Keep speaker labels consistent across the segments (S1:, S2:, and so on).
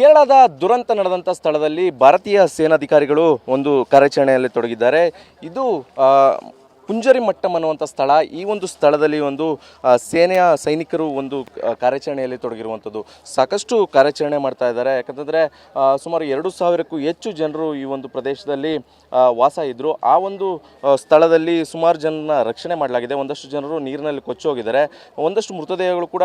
S1: ಕೇರಳದ ದುರಂತ ನಡೆದಂಥ ಸ್ಥಳದಲ್ಲಿ ಭಾರತೀಯ ಸೇನಾಧಿಕಾರಿಗಳು ಒಂದು ಕಾರ್ಯಾಚರಣೆಯಲ್ಲಿ ತೊಡಗಿದ್ದಾರೆ. ಇದು ಪುಂಜರಿ ಮಟ್ಟಂ ಅನ್ನುವಂಥ ಸ್ಥಳ, ಈ ಒಂದು ಸ್ಥಳದಲ್ಲಿ ಒಂದು ಸೇನೆಯ ಸೈನಿಕರು ಒಂದು ಕಾರ್ಯಾಚರಣೆಯಲ್ಲಿ ತೊಡಗಿರುವಂಥದ್ದು. ಸಾಕಷ್ಟು ಕಾರ್ಯಾಚರಣೆ ಮಾಡ್ತಾ ಇದ್ದಾರೆ. ಯಾಕಂತಂದರೆ ಸುಮಾರು ಎರಡು ಸಾವಿರಕ್ಕೂ ಹೆಚ್ಚು ಜನರು ಈ ಒಂದು ಪ್ರದೇಶದಲ್ಲಿ ವಾಸ ಇದ್ದರು ಆ ಒಂದು ಸ್ಥಳದಲ್ಲಿ ಸುಮಾರು ಜನನ ರಕ್ಷಣೆ ಮಾಡಲಾಗಿದೆ. ಒಂದಷ್ಟು ಜನರು ನೀರಿನಲ್ಲಿ ಕೊಚ್ಚಿ ಹೋಗಿದ್ದಾರೆ. ಒಂದಷ್ಟು ಮೃತದೇಹಗಳು ಕೂಡ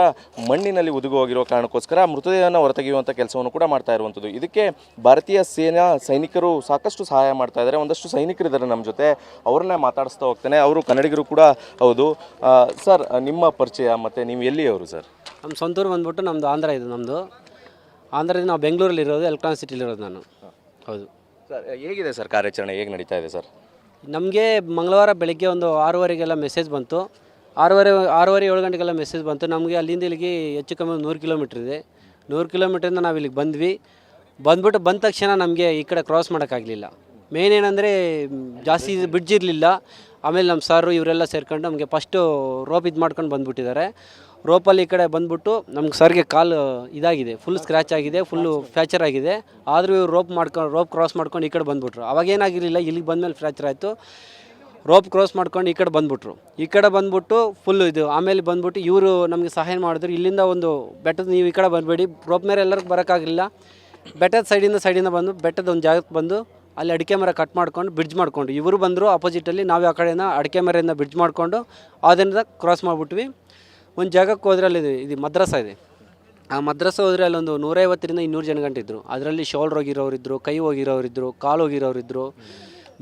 S1: ಮಣ್ಣಿನಲ್ಲಿ ಉದುಗಿ ಹೋಗಿರೋ ಕಾರಣಕ್ಕೋಸ್ಕರ ಮೃತದೇಹವನ್ನು ಹೊರತೆಗೆಯುವಂಥ ಕೆಲಸವನ್ನು ಕೂಡ ಮಾಡ್ತಾ ಇರುವಂಥದ್ದು. ಇದಕ್ಕೆ ಭಾರತೀಯ ಸೇನಾ ಸೈನಿಕರು ಸಾಕಷ್ಟು ಸಹಾಯ ಮಾಡ್ತಾ ಇದ್ದಾರೆ. ಒಂದಷ್ಟು ಸೈನಿಕರಿದ್ದಾರೆ ನಮ್ಮ ಜೊತೆ. ಅವ್ರನ್ನೇ ಮಾತಾಡಿಸ್ತಾ ಹೋಗ್ತೇನೆ. ಅವರು ಕನ್ನಡಿಗರು ಕೂಡ ಹೌದು. ಸರ್ ನಿಮ್ಮ ಪರಿಚಯ ಮತ್ತು ನೀವು ಎಲ್ಲಿಯವರು ಸರ್?
S2: ನಮ್ಮ ಸ್ವಂತೂರು ಬಂದ್ಬಿಟ್ಟು ನಮ್ಮದು ಆಂಧ್ರ ಇದು ನಮ್ಮದು ಆಂಧ್ರದಿಂದ ನಾವು ಬೆಂಗಳೂರಲ್ಲಿ ಇರೋದು ಎಲೆಕ್ಟ್ರಾನಿಕ್ ಸಿಟಿಲಿರೋದು ನಾನು. ಹೌದು.
S1: ಸರ್ ಹೇಗಿದೆ ಸರ್ ಕಾರ್ಯಾಚರಣೆ? ಹೇಗೆ ನಡೀತಾ ಇದೆ ಸರ್?
S2: ನಮಗೆ ಮಂಗಳವಾರ ಬೆಳಗ್ಗೆ ಒಂದು ಆರೂವರೆಗೆಲ್ಲ ಮೆಸೇಜ್ ಬಂತು. ಆರೂವರೆ ಆರೂವರೆ ಏಳು ಗಂಟೆಗೆಲ್ಲ ಮೆಸೇಜ್ ಬಂತು. ನಮಗೆ ಅಲ್ಲಿಂದ ಇಲ್ಲಿಗೆ ಹೆಚ್ಚು ಕಮ್ಮಿ ನೂರು ಕಿಲೋಮೀಟ್ರ್ ಇದೆ. ನೂರು ಕಿಲೋಮೀಟ್ರಿಂದ ನಾವು ಇಲ್ಲಿಗೆ ಬಂದ್ವಿ. ಬಂದ್ಬಿಟ್ಟು ಬಂದ ತಕ್ಷಣ ನಮಗೆ ಈ ಕಡೆ ಕ್ರಾಸ್ ಮಾಡೋಕ್ಕಾಗಲಿಲ್ಲ. ಮೇನ್ ಏನಂದರೆ ಜಾಸ್ತಿ ಬ್ರಿಡ್ಜ್ ಇರಲಿಲ್ಲ. ಆಮೇಲೆ ನಮ್ಮ ಸಾರು ಇವರೆಲ್ಲ ಸೇರ್ಕೊಂಡು ನಮಗೆ ಫಸ್ಟು ರೋಪ್ ಇದು ಮಾಡ್ಕೊಂಡು ಬಂದುಬಿಟ್ಟಿದ್ದಾರೆ. ರೋಪಲ್ಲಿ ಈ ಕಡೆ ಬಂದ್ಬಿಟ್ಟು ನಮ್ಗೆ ಸರ್ಗೆ ಕಾಲು ಇದಾಗಿದೆ ಫುಲ್ ಸ್ಕ್ರ್ಯಾಚ್ ಆಗಿದೆ ಫುಲ್ಲು ಫ್ರ್ಯಾಕ್ಚರ್ ಆಗಿದೆ. ಆದರೂ ಇವ್ರು ರೋಪ್ ಮಾಡ್ಕೊಂಡು ರೋಪ್ ಕ್ರಾಸ್ ಮಾಡ್ಕೊಂಡು ಈ ಕಡೆ ಬಂದುಬಿಟ್ರು. ಅವಾಗೇನಾಗಿರಲಿಲ್ಲ ಇಲ್ಲಿಗೆ ಬಂದಮೇಲೆ ಫ್ರ್ಯಾಚರ್ ಆಯಿತು. ರೋಪ್ ಕ್ರಾಸ್ ಮಾಡ್ಕೊಂಡು ಈ ಕಡೆ ಬಂದುಬಿಟ್ರು. ಈ ಕಡೆ ಬಂದುಬಿಟ್ಟು ಫುಲ್ ಇದು, ಆಮೇಲೆ ಬಂದುಬಿಟ್ಟು ಇವರು ನಮಗೆ ಸಹಾಯ ಮಾಡಿದ್ರು. ಇಲ್ಲಿಂದ ಒಂದು ಬೆಟ್ಟದ, ನೀವು ಈ ಕಡೆ ಬಂದಬೇಡಿ. ರೋಪ್ ಮೇಲೆ ಎಲ್ಲರಿಗೂ ಬರೋಕ್ಕಾಗಲಿಲ್ಲ. ಬೆಟ್ಟದ ಸೈಡಿಂದ ಸೈಡಿಂದ ಬಂದು, ಬೆಟ್ಟದ ಒಂದು ಜಾಗಕ್ಕೆ ಬಂದು ಅಲ್ಲಿ ಅಡಿಕೆ ಮರ ಕಟ್ ಮಾಡ್ಕೊಂಡು ಬ್ರಿಡ್ಜ್ ಮಾಡ್ಕೊಂಡು. ಇವರು ಬಂದರು ಅಪೋಸಿಟಲ್ಲಿ ನಾವು ಆ ಕಡೆಯಿಂದ ಅಡಿಕೆ ಮರೆಯಿಂದ ಬ್ರಿಡ್ಜ್ ಮಾಡಿಕೊಂಡು, ಅದರಿಂದ ಕ್ರಾಸ್ ಮಾಡಿಬಿಟ್ವಿ. ಒಂದು ಜಾಗಕ್ಕೆ ಹೋದ್ರೆ ಅಲ್ಲಿ ಇದು- ಮದ್ರಾಸ ಇದೆ. ಆ ಮದ್ರಸ ಹೋದರೆ ಅಲ್ಲೊಂದು ನೂರೈವತ್ತರಿಂದ ಇನ್ನೂರು ಜನ ಗಂಟೆ ಇದ್ದರು ಅದರಲ್ಲಿ ಶೋಲ್ಡ್ರ್ ಹೋಗಿರೋರಿದ್ರು ಕೈ ಹೋಗಿರೋರಿದ್ರು ಕಾಲು ಹೋಗಿರೋರಿದ್ರು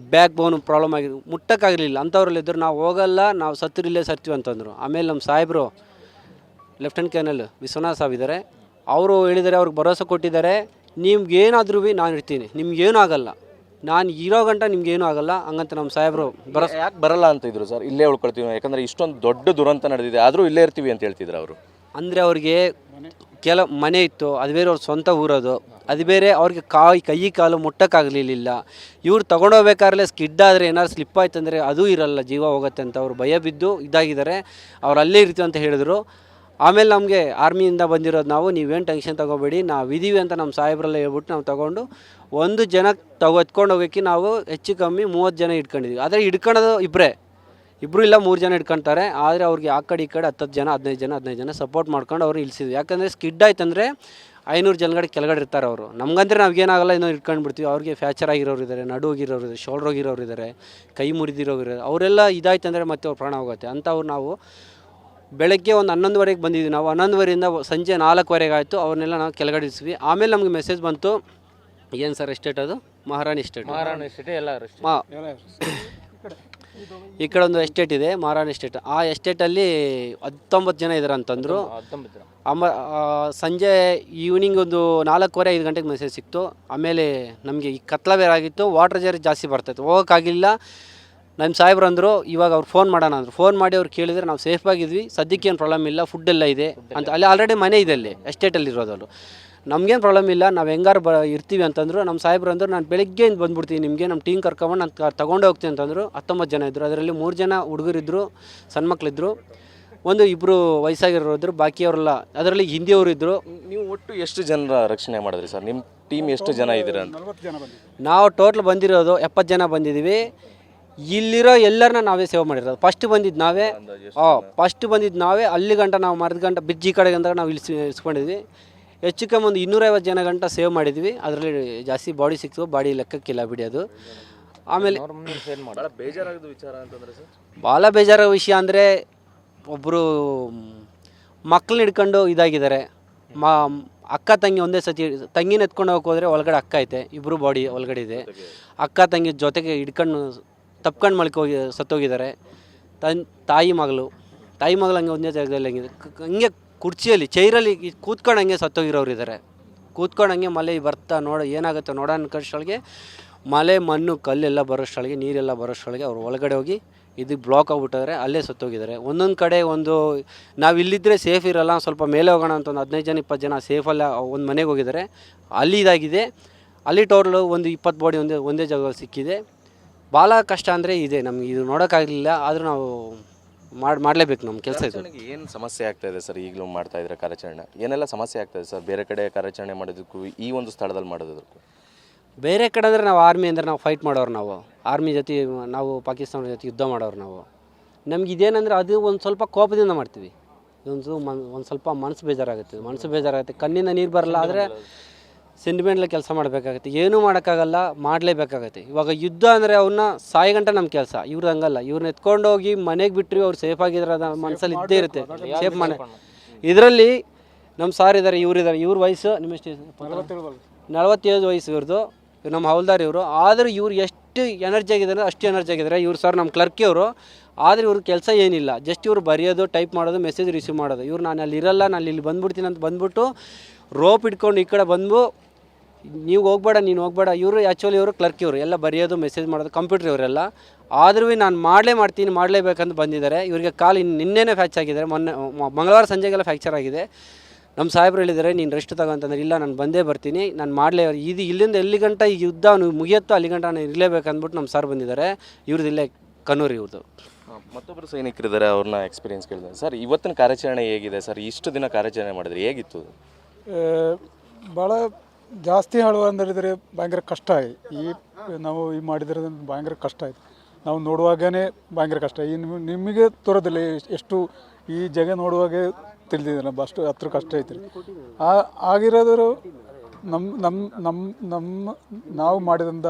S2: ಬ್ಯಾಕ್ ಬೋನು ಪ್ರಾಬ್ಲಮ್ ಆಗಿದ್ರು ಮುಟ್ಟಕ್ಕಾಗಲಿಲ್ಲ. ಅಂಥವ್ರಲ್ಲಿದ್ದರು ನಾವು ಹೋಗಲ್ಲ, ನಾವು ಸತ್ತಿರಲ್ಲೇ ಸರ್ತೀವಿ ಅಂತಂದರು. ಆಮೇಲೆ ನಮ್ಮ ಸಾಹೇಬರು ಲೆಫ್ಟೆಂಟ್ ಕರ್ನಲ್ ವಿಶ್ವನಾಥ್ ಸಾಬ್ ಇದ್ದಾರೆ ಅವರು ಹೇಳಿದರೆ, ಅವ್ರಿಗೆ ಭರವಸೆ ಕೊಟ್ಟಿದ್ದಾರೆ. ನಿಮ್ಗೇನಾದ್ರೂ ನಾನು ಇರ್ತೀನಿ ನಿಮ್ಗೇನೂ ಆಗಲ್ಲ. ನಾನು ಇರೋ ಗಂಟ ನಿಮ್ಗೇನೂ ಆಗಲ್ಲ ಹಂಗಂತ ನಮ್ಮ ಸಾಹೇಬರು ಬರ
S1: ಯಾಕೆ ಬರಲ್ಲ ಅಂತ ಇದ್ರು ಸರ್? ಇಲ್ಲೇ ಉಳ್ಕೊಳ್ತೀವಿ ಯಾಕಂದ್ರೆ ಇಷ್ಟೊಂದು ದೊಡ್ಡ ದುರಂತ ನಡೆದಿದೆ. ಆದರೂ ಇಲ್ಲೇ ಇರ್ತೀವಿ ಅಂತ ಹೇಳ್ತಿದ್ರು ಅವರು.
S2: ಅಂದರೆ ಅವ್ರಿಗೆ ಕೆಲ ಮನೆ ಇತ್ತು ಅದು ಬೇರೆ ಅವ್ರ ಸ್ವಂತ ಊರದು. ಅದು ಬೇರೆ ಅವ್ರಿಗೆ ಕಾಯಿ ಕೈ ಕಾಲು ಮುಟ್ಟಕ್ಕಾಗಲಿಲ್ಲ. ಇವ್ರು ತೊಗೊಂಡೋಗ್ಬೇಕಾದ್ರೆ ಸ್ಕಿಡ್ ಆದರೆ ಏನಾದ್ರು ಸ್ಲಿಪ್ ಆಯ್ತು ಅಂದರೆ ಅದೂ ಇರಲ್ಲ ಜೀವ ಹೋಗುತ್ತೆ ಅಂತ. ಅವ್ರು ಭಯ ಬಿದ್ದು ಇದಾಗಿದ್ದಾರೆ. ಅವ್ರು ಅಲ್ಲೇ ಇರ್ತೀವಿ ಅಂತ ಹೇಳಿದ್ರು. ಆಮೇಲೆ ನಮಗೆ ಆರ್ಮಿಯಿಂದ ಬಂದಿರೋದು ನಾವು. ನೀವೇನು ಟೆನ್ಷನ್ ತೊಗೋಬೇಡಿ. ನಾವು ಇದೀವಿ ಅಂತ ನಮ್ಮ ಸಾಹೇಬ್ರೆಲ್ಲ ಹೇಳ್ಬಿಟ್ಟು ನಾವು ತೊಗೊಂಡು ಒಂದು ಜನ ತಗೋ ಎತ್ಕೊಂಡು ಹೋಗೋಕ್ಕೆ ನಾವು ಹೆಚ್ಚು ಕಮ್ಮಿ ಮೂವತ್ತು ಜನ ಇಟ್ಕೊಂಡಿದ್ದೀವಿ ಆದರೆ ಹಿಡ್ಕೊಳ್ಳೋದು ಇಬ್ಬರೇ ಇಬ್ಬರು ಇಲ್ಲ, ಮೂರು ಜನ ಇಟ್ಕೊಳ್ತಾರೆ ಆದರೆ ಅವ್ರಿಗೆ ಆ ಕಡೆ ಈ ಕಡೆ ಹತ್ತತ್ತು ಜನ, ಹದಿನೈದು ಜನ ಹದಿನೈದು ಜನ ಸಪೋರ್ಟ್ ಮಾಡ್ಕೊಂಡು ಅವ್ರು ಇಳಿಸಿದ್ವಿ. ಯಾಕಂದರೆ ಸ್ಕಿಡ್ ಆಯ್ತಂದರೆ ಐನೂರು ಜನಗಡೆ ಕೆಳಗಡೆ ಇರ್ತಾರೆ ಅವರು. ನಮ್ಗಂದ್ರೆ ನಾವು ಏನಾಗಲ್ಲ ಇಟ್ಕೊಂಡು ಬಿಡ್ತೀವಿ ಅವ್ರಿಗೆ ಫ್ಯಾಚರ್ ಆಗಿರೋರು ಇದ್ದಾರೆ ನಡು ಹೋಗಿರೋರು ಇದ್ದಾರೆ ಶೋಲ್ಡ್ರ್ ಹೋಗಿರೋರು ಇದ್ದಾರೆ ಕೈ ಮುರಿದಿರೋರು ಇದ್ದಾರೆ ಅವರೆಲ್ಲ ಇದಾಯ್ತಂದರೆ ಮತ್ತೆ ಅವ್ರು ಪ್ರಾಣ ಹೋಗುತ್ತೆ. ಅಂಥವ್ರು ನಾವು ಬೆಳಗ್ಗೆ ಒಂದು ಹನ್ನೊಂದುವರೆಗೆ ಬಂದಿದ್ವಿ. ನಾವು ಹನ್ನೊಂದುವರೆಯಿಂದ ಸಂಜೆ ನಾಲ್ಕುವರೆಗೆ ಆಯಿತು. ಅವ್ರನ್ನೆಲ್ಲ ನಾವು ಕೆಳಗಡೆ ಇಳಿಸಿದ್ವಿ. ಆಮೇಲೆ ನಮಗೆ ಮೆಸೇಜ್ ಬಂತು ಏನು ಸರ್ ಎಸ್ಟೇಟ್ ಅದು? ಮಹಾರಾಣಿ ಎಸ್ಟೇಟ್
S3: ಮಹಾರಾಣಿ ಎಸ್ಟೇಟ್ ಎಲ್ಲ
S2: ಮಾ ಈ ಕಡೆ ಒಂದು ಎಸ್ಟೇಟ್ ಇದೆ ಮಹಾರಾಣಿ ಎಸ್ಟೇಟ್ ಆ ಎಸ್ಟೇಟಲ್ಲಿ ಹತ್ತೊಂಬತ್ತು ಜನ ಇದ್ದಾರೆ ಅಂತಂದರು.
S3: ಹತ್ತೊಂಬತ್ತು
S2: ಅಮ್ಮ ಆ, ಸಂಜೆ ಈವ್ನಿಂಗ್ ಒಂದು ನಾಲ್ಕೂವರೆ ಐದು ಗಂಟೆಗೆ ಮೆಸೇಜ್ ಸಿಕ್ತು. ಆಮೇಲೆ ನಮಗೆ ಈ ಕತ್ಲ ಬೇರೆ ಆಗಿತ್ತು ವಾಟರ್ ಜರ್ ಜಾಸ್ತಿ ಬರ್ತೈತೆ ಹೋಗೋಕ್ಕಾಗಿಲ್ಲ. ನಮ್ಮ ಸಾಹೇಬ್ರು ಅಂದರು ಇವಾಗ ಅವ್ರು ಫೋನ್ ಮಾಡೋಣ ಅಂದರು. ಫೋನ್ ಮಾಡಿ ಅವ್ರು ಕೇಳಿದ್ರೆ ನಾವು ಸೇಫ್ ಆಗಿದ್ವಿ. ಸದ್ಯಕ್ಕೆ ಏನು ಪ್ರಾಬ್ಲಮ್ ಇಲ್ಲ ಫುಡ್ ಎಲ್ಲ ಇದೆ ಅಂತ. ಅಲ್ಲಿ ಆಲ್ರೆಡಿ ಮನೆ ಇದೆ ಅಲ್ಲಿ ಎಸ್ಟೇಟಲ್ಲಿ ಇರೋದಲ್ಲೂ ನಮಗೇನು ಪ್ರಾಬ್ಲಮ್ ಇಲ್ಲ ನಾವು ಹೆಂಗಾರು ಬ ಇರ್ತೀವಿ ಅಂತಂದ್ರು ನಮ್ಮ ಸಾಹೇಬ್ರು ಅಂದರು ನಾನು ಬೆಳಗ್ಗೆಯಿಂದ ಬಂದ್ಬಿಡ್ತೀನಿ ನಿಮಗೆ ನಮ್ಮ ಟೀಮ್ ಕರ್ಕೊಂಡು ನಾನು ತಗೊಂಡು ಹೋಗ್ತೀನಿ ಅಂತಂದರು ಹತ್ತೊಂಬತ್ತು ಜನ ಇದ್ದರು ಅದರಲ್ಲಿ ಮೂರು ಜನ ಹುಡುಗರಿದ್ದರು ಸಣ್ಣ ಮಕ್ಕಳಿದ್ರು ಒಂದು ಇಬ್ಬರು ವಯಸ್ಸಾಗಿರೋದ್ರು ಇದ್ರು ಬಾಕಿಯವರೆಲ್ಲ ಅದರಲ್ಲಿ ಹಿಂದಿಯವರು ಇದ್ದರು
S1: ನೀವು ಒಟ್ಟು ಎಷ್ಟು ಜನರ ರಕ್ಷಣೆ ಮಾಡಿದ್ರಿ ಸರ್? ನಿಮ್ಮ ಟೀಮ್ ಎಷ್ಟು ಜನ ಇದ್ದೀರಾ ಅಂತ?
S2: ನಾವು ಟೋಟಲ್ ಬಂದಿರೋದು ಎಪ್ಪತ್ತು ಜನ ಬಂದಿದ್ದೀವಿ ಇಲ್ಲಿರೋ ಎಲ್ಲರನ್ನ ನಾವೇ ಸೇವ್ ಮಾಡಿರೋದು. ಫಸ್ಟ್ ಬಂದಿದ್ದು ನಾವೇ ಹಾಂ ಫಸ್ಟ್ ಬಂದಿದ್ದು ನಾವೇ ಅಲ್ಲಿ ಗಂಟ ನಾವು ಮರದ ಗಂಟ ಬಿಜ್ಜಿ ಕಡೆ ಗಂಟ ನಾವು ಇಳಿಸಿ ಇಳಿಸ್ಕೊಂಡಿದ್ವಿ ಹೆಚ್ಚು ಕಮ್ಮಿ ಒಂದು ಇನ್ನೂರೈವತ್ತು ಜನ ಗಂಟ ಸೇವ್ ಮಾಡಿದ್ವಿ. ಅದರಲ್ಲಿ ಜಾಸ್ತಿ ಬಾಡಿ ಸಿಕ್ತು ಬಾಡಿ ಲೆಕ್ಕಕ್ಕಿಲ್ಲ ಬಿಡಿ ಅದು. ಆಮೇಲೆ
S1: ಭಾಳ ಬೇಜಾರಾಗದ ವಿಚಾರ ಅಂತಂದ್ರೆ ಸರ್.
S2: ಭಾಳ ಬೇಜಾರಾದ ವಿಷಯ ಅಂದರೆ ಒಬ್ಬರು ಮಕ್ಕಳನ್ನ ಹಿಡ್ಕೊಂಡು ಇದಾಗಿದ್ದಾರೆ. ಮಾ ಅಕ್ಕ ತಂಗಿ ಒಂದೇ ಸತಿ ತಂಗಿನ ಎತ್ಕೊಂಡು ಹೋಗಕ್ಕೆ ಹೋದರೆ ಒಳಗಡೆ ಅಕ್ಕ ಐತೆ ಇಬ್ಬರು ಬಾಡಿ ಒಳಗಡೆ ಇದೆ. ಅಕ್ಕ ತಂಗಿ ಜೊತೆಗೆ ಹಿಡ್ಕೊಂಡು ತಪ್ಕೊಂಡು ಮಲ್ಕೋಗಿ ಹೋಗಿ ಸತ್ತೋಗಿದ್ದಾರೆ. ತನ್ ತಾಯಿ ಮಗಳು ತಾಯಿ ಮಗಳು ಹಂಗೆ ಒಂದೇ ಜಾಗದಲ್ಲಿ ಹಂಗಿದೆ. ಹಂಗೆ ಕುರ್ಚಿಯಲ್ಲಿ, ಚೈರಲ್ಲಿ ಕೂತ್ಕೊಳಂಗೆ ಸತ್ತೋಗಿರೋರಿದ್ದಾರೆ ಸತ್ತೋಗಿರೋರು ಇದ್ದಾರೆ ಕೂತ್ಕೊಂಡು ಹಂಗೆ ಮಳೆ ಬರ್ತಾ ನೋಡೋ, ಏನಾಗುತ್ತೆ ನೋಡೋ ಅನ್ಕೋಷ್ಟೊಳಗೆ ಮಳೆ, ಮಣ್ಣು, ಕಲ್ಲೆಲ್ಲ ಬರೋಷ್ಟೊಳಗೆ ನೀರೆಲ್ಲ ಬರೋಷ್ಟೊಳಗೆ ಅವ್ರು ಒಳಗಡೆ ಹೋಗಿ ಇದು ಬ್ಲಾಕ್ ಆಗಿಬಿಟ್ಟಿದ್ರೆ, ಅಲ್ಲೇ ಸತ್ತೋಗಿದ್ದಾರೆ. ಒಂದೊಂದು ಕಡೆ ಒಂದು ನಾವು ಇಲ್ಲಿದ್ದರೆ ಸೇಫ್ ಇರೋಲ್ಲ, ಸ್ವಲ್ಪ ಮೇಲೆ ಹೋಗೋಣ ಅಂತ ಒಂದು ಹದಿನೈದು ಜನ ಇಪ್ಪತ್ತು ಜನ ಸೇಫಲ್ಲ ಒಂದು ಮನೆಗೆ ಹೋಗಿದ್ದಾರೆ. ಅಲ್ಲಿ ಇದಾಗಿದೆ. ಅಲ್ಲಿ ಟೋರ್ಲು ಒಂದು ಇಪ್ಪತ್ತು ಬಾಡಿ ಒಂದೇ ಒಂದೇ ಜಾಗದಲ್ಲಿ ಸಿಕ್ಕಿದೆ. ಭಾಳ ಕಷ್ಟ ಅಂದರೆ ಇದೆ, ನಮಗೆ ಇದು ನೋಡೋಕ್ಕಾಗಲಿಲ್ಲ, ಆದರೂ ನಾವು ಮಾಡಿ ಮಾಡಲೇಬೇಕು ನಮ್ಮ ಕೆಲಸ ಇದು.
S1: ನನಗೆ ಏನು ಸಮಸ್ಯೆ ಆಗ್ತಾ ಇದೆ ಸರ್ ಈಗಲೂ ಮಾಡ್ತಾ ಇದ್ರೆ ಕಾರ್ಯಾಚರಣೆ? ಏನೆಲ್ಲ ಸಮಸ್ಯೆ ಆಗ್ತಾ ಇದೆ ಸರ್? ಬೇರೆ ಕಡೆ ಕಾರ್ಯಾಚರಣೆ ಮಾಡೋದಕ್ಕೂ ಈ ಒಂದು ಸ್ಥಳದಲ್ಲಿ ಮಾಡೋದಕ್ಕೂ?
S2: ಬೇರೆ ಕಡೆ ಅಂದರೆ ನಾವು ಆರ್ಮಿ ಅಂದರೆ ನಾವು ಫೈಟ್ ಮಾಡೋರು ನಾವು. ಆರ್ಮಿ ಜೊತೆ ನಾವು ಪಾಕಿಸ್ತಾನ ಜೊತೆ ಯುದ್ಧ ಮಾಡೋರು ನಾವು. ನಮ್ಗೆ ಇದೇನಂದ್ರೆ ಅದು ಒಂದು ಸ್ವಲ್ಪ ಕೋಪದಿಂದ ಮಾಡ್ತೀವಿ. ಇದೊಂದು ಮನ್ ಒಂದು ಸ್ವಲ್ಪ ಮನಸ್ಸು ಬೇಜಾರಾಗುತ್ತೆ. ಮನಸ್ಸು ಬೇಜಾರಾಗುತ್ತೆ. ಕಣ್ಣಿಂದ ನೀರು ಬರಲ್ಲ ಆದರೆ ಸೆಂಟಿಮೆಂಟ್ಲ ಕೆಲಸ ಮಾಡಬೇಕಾಗತ್ತೆ. ಏನೂ ಮಾಡೋಕ್ಕಾಗಲ್ಲ ಮಾಡಲೇಬೇಕಾಗತ್ತೆ. ಇವಾಗ ಯುದ್ಧ ಅಂದರೆ ಅವನ್ನ ಸಾಯಿ ಗಂಟ ನಮ್ಮ ಕೆಲಸ. ಇವ್ರು ಹಂಗಲ್ಲ. ಇವ್ರನ್ನ ಎತ್ಕೊಂಡು ಹೋಗಿ ಮನೆಗೆ ಬಿಟ್ಟರೆ ಅವ್ರು ಸೇಫ್ ಆಗಿದ್ರೆ ಅದು ಮನಸ್ಸಲ್ಲಿ ಇದ್ದೇ ಇರುತ್ತೆ. ಸೇಫ್ ಮನೆ. ಇದರಲ್ಲಿ ನಮ್ಮ ಸಾರ್ ಇದ್ದಾರೆ ಇವ್ರು ಇದ್ದಾರೆ ಇವ್ರ ವಯಸ್ಸು ನಿಮ್ಮೆಷ್ಟು ನಲವತ್ತೇಳು ವಯಸ್ಸು ಇವ್ರದ್ದು ಇವ್ರು ನಮ್ಮ ಹೌಲ್ದಾರ್ ಇವರು. ಆದರೂ ಇವ್ರು ಎಷ್ಟು ಎನರ್ಜಿ ಆಗಿದ್ದಾರೆ ಅಷ್ಟು ಎನರ್ಜಿ ಆಗಿದ್ದಾರೆ ಇವ್ರು ಸರ್ ನಮ್ಮ ಕ್ಲರ್ಕಿ ಅವರು ಆದರೆ ಇವ್ರ ಕೆಲಸ ಏನಿಲ್ಲ. ಜಸ್ಟ್ ಇವ್ರು ಬರೆಯೋದು ಟೈಪ್ ಮಾಡೋದು ಮೆಸೇಜ್ ರಿಸೀವ್ ಮಾಡೋದು. ಇವ್ರು ನಾನು ಅಲ್ಲಿ ಇರಲ್ಲ ನಾನು ಇಲ್ಲಿ ಬಂದ್ಬಿಡ್ತೀನಿ ಅಂತ ಬಂದ್ಬಿಟ್ಟು ರೋಪ್ ಇಟ್ಕೊಂಡು ಈ ಕಡೆ ಬಂದು ನೀವು ಹೋಗ್ಬೇಡ ನೀನು ಹೋಗ್ಬೇಡ. ಇವರು ಆ್ಯಕ್ಚುಲಿ ಇವರು ಕ್ಲರ್ಕ್ ಇವರು. ಎಲ್ಲ ಬರೆಯೋದು ಮೆಸೇಜ್ ಮಾಡೋದು ಕಂಪ್ಯೂಟರ್ ಇವರೆಲ್ಲ. ಆದ್ರೂ ನಾನು ಮಾಡಲೇ ಮಾಡ್ತೀನಿ ಮಾಡಲೇಬೇಕಂತ ಬಂದಿದ್ದಾರೆ. ಇವರಿಗೆ ಕಾಲು ಇನ್ನು ನಿನ್ನೆನೇ ಫ್ಯಾಕ್ಚರ್ ಆಗಿದ್ದಾರೆ ಮೊನ್ನೆ ಮ- ಮಂಗಳವಾರ ಸಂಜೆಗೆಲ್ಲ ಫ್ಯಾಕ್ಚರ್ ಆಗಿದೆ. ನಮ್ಮ ಸಾಹೇಬ್ರು ಹೇಳಿದ್ದಾರೆ ನೀನು ರೆಸ್ಟ್ ತಗೋ ಅಂತಂದ್ರೆ ಇಲ್ಲ ನಾನು ಬಂದೇ ಬರ್ತೀನಿ. ನಾನು ಮಾಡಲೇ ಇದು ಇಲ್ಲಿಂದ ಎಲ್ಲಿ ಗಂಟ ಈ ಯುದ್ಧ ಅವನು ಮುಗಿಯತ್ತೋ ಅಲ್ಲಿ ಗಂಟ ನಾನು ಇರಲೇಬೇಕು ಅಂದ್ಬಿಟ್ಟು ನಮ್ಮ ಸರ್ ಬಂದಿದ್ದಾರೆ. ಇವ್ರದ್ದು ಇಲ್ಲೇ ಕನ್ನೂರು ಇವ್ರದ್ದು
S1: ಮತ್ತೊಬ್ಬರು ಸೈನಿಕರಿದ್ದಾರೆ ಅವ್ರನ್ನ ಎಕ್ಸ್ಪೀರಿಯನ್ಸ್ ಕೇಳಿದ್ದಾರೆ. ಸರ್ ಇವತ್ತಿನ ಕಾರ್ಯಾಚರಣೆ ಹೇಗಿದೆ? ಸರ್ ಇಷ್ಟು ದಿನ ಕಾರ್ಯಾಚರಣೆ ಮಾಡಿದ್ರೆ ಹೇಗಿತ್ತು?
S3: ಭಾಳ ಜಾಸ್ತಿ ಹಳುವ ಅಂದಿದ್ರೆ ಭಯಂಕರ ಕಷ್ಟ ಈ ನಾವು ಈ ಮಾಡಿದ್ರೆ ಭಯಂಕರ ಕಷ್ಟ ಆಯ್ತು. ನಾವು ನೋಡುವಾಗೇ ಭಯಂಕರ ಕಷ್ಟ ಈ ನಿಮಗೆ ತೋರೋದಿಲ್ಲ ಎಷ್ಟು ಈ ಜಾಗ ನೋಡುವಾಗ ತಿಳಿದಿದ್ದಿಲ್ಲ ಬಷ್ಟು ಹತ್ರ ಕಷ್ಟ ಐತಿ ಆ ಆಗಿರೋದ್ರು ನಮ್ಮ ನಮ್ಮ ನಮ್ಮ ನಮ್ಮ ನಾವು ಮಾಡಿದಂಥ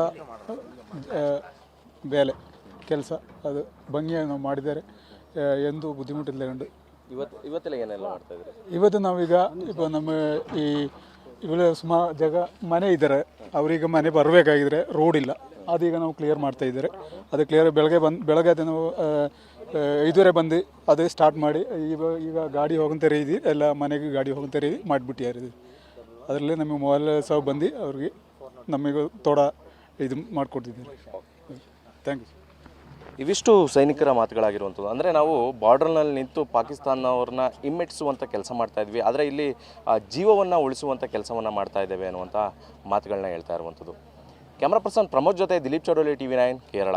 S3: ಬೇಲೆ ಕೆಲಸ ಅದು ಭಂಗಿಯಾಗಿ ನಾವು ಮಾಡಿದ್ದಾರೆ ಎಂದು ಬುದ್ಧಿಮುಟ್ಟಿಲ್ಲ
S1: ಇವತ್ತು ಇವತ್ತೆಲ್ಲ ಏನೆಲ್ಲ ಮಾಡ್ತಾ
S3: ಇವತ್ತು ನಾವೀಗ ಇಪ್ಪ ನಮ್ಮ ಈ ಇವಳೆ ಸುಮಾರು ಜಾಗ ಮನೆ ಇದ್ದಾರೆ. ಅವರಿಗೆ ಮನೆ ಬರಬೇಕಾಗಿದ್ರೆ ರೋಡ್ ಇಲ್ಲ. ಅದೀಗ ನಾವು ಕ್ಲಿಯರ್ ಮಾಡ್ತಾ ಇದ್ದಾರೆ. ಅದು ಕ್ಲಿಯರ್ ಬೆಳಗ್ಗೆ ಬಂದು, ಬೆಳಗ್ಗೆ ಅದು ನಾವು ಐದೂವರೆ ಬಂದು ಅದೇ ಸ್ಟಾರ್ಟ್ ಮಾಡಿ, ಈಗ ಈಗ ಗಾಡಿ ಹೋಗಂತ ರೀತಿ, ಎಲ್ಲ ಮನೆಗೆ ಗಾಡಿ ಹೋಗಂತ ರೀತಿ ಮಾಡ್ಬಿಟ್ಟಿದ್ದಾರೆ ಅದರಲ್ಲಿ ನಮಗೆ ಮೊಬೈಲ್ ಸಹ ಬಂದು ಅವ್ರಿಗೆ ನಮಗೆ ತೋಡ ಇದು ಮಾಡಿಕೊಡ್ತಿದ್ದೀವಿ ಥ್ಯಾಂಕ್ ಯು
S1: ಇವಿಷ್ಟು ಸೈನಿಕರ ಮಾತುಗಳಾಗಿರುವಂಥದ್ದು. ಅಂದರೆ ನಾವು ಬಾರ್ಡರ್ನಲ್ಲಿ ನಿಂತು ಪಾಕಿಸ್ತಾನವ್ರನ್ನ ಹಿಮ್ಮೆಟ್ಟಿಸುವಂಥ ಕೆಲಸ ಮಾಡ್ತಾ ಇದ್ವಿ. ಆದರೆ ಇಲ್ಲಿ ಜೀವವನ್ನು ಉಳಿಸುವಂಥ ಕೆಲಸವನ್ನು ಮಾಡ್ತಾ ಇದ್ದೇವೆ ಅನ್ನುವಂಥ ಮಾತುಗಳನ್ನ ಹೇಳ್ತಾ ಇರುವಂಥದ್ದು. ಕ್ಯಾಮ್ರಾ ಪರ್ಸನ್ ಪ್ರಮೋದ್ ಜೊತೆ Dileep Chadoli T V nine, Kerala.